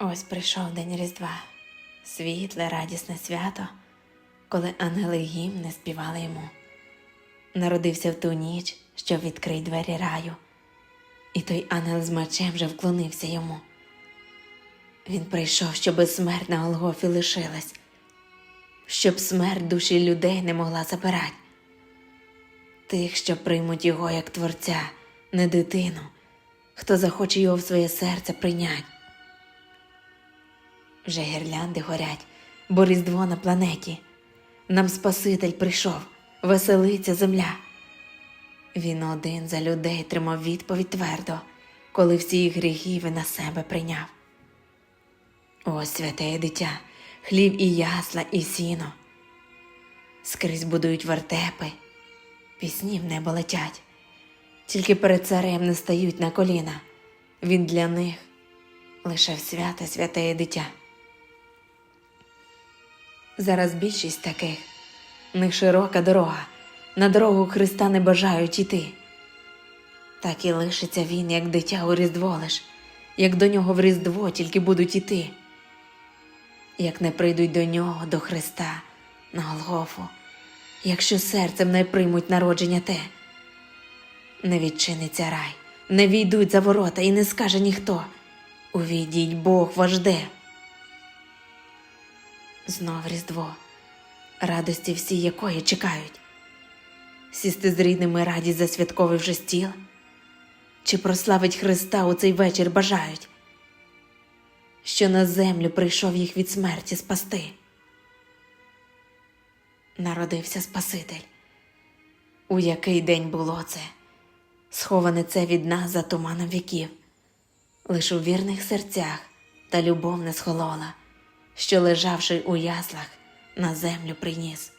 Ось прийшов день Різдва, світле, радісне свято, коли ангели гімни співали йому. Народився в ту ніч, щоб відкрий двері раю, і той ангел з мечем вже вклонився йому. Він прийшов, щоби смерть на Голгофі лишилась, щоб смерть душі людей не могла забирати. Тих, що приймуть його як творця, не дитину, хто захоче його в своє серце прийнять. Вже гірлянди горять, бо різдво на планеті. Нам Спаситель прийшов, веселиться земля. Він один за людей тримав відповідь твердо, коли всі їх гріхи він на себе прийняв. Ось святе дитя, хліб і ясла, і сіно. Скрізь будують вертепи, пісні в небо летять, тільки перед царем не стають на коліна. Він для них лише в святе святе дитя. Зараз більшість таких, в них широка дорога, на дорогу Христа не бажають іти. Так і лишиться він, як дитя у Різдво лиш, як до нього в Різдво тільки будуть іти, як не прийдуть до нього, до Христа, на Голгофу, якщо серцем не приймуть народження те, не відчиниться рай, не війдуть за ворота і не скаже ніхто. Увійдіть, Бог ваш жде. Знов Різдво, радості всі якої чекають. Сісти з рідними радість за святковий вже стіл, чи прославить Христа у цей вечір бажають, що на землю прийшов їх від смерті спасти. Народився Спаситель. У який день було це? Сховане це від нас за туманом віків, лиш у вірних серцях та любов не схолола що, лежавши у яслах, на землю приніс.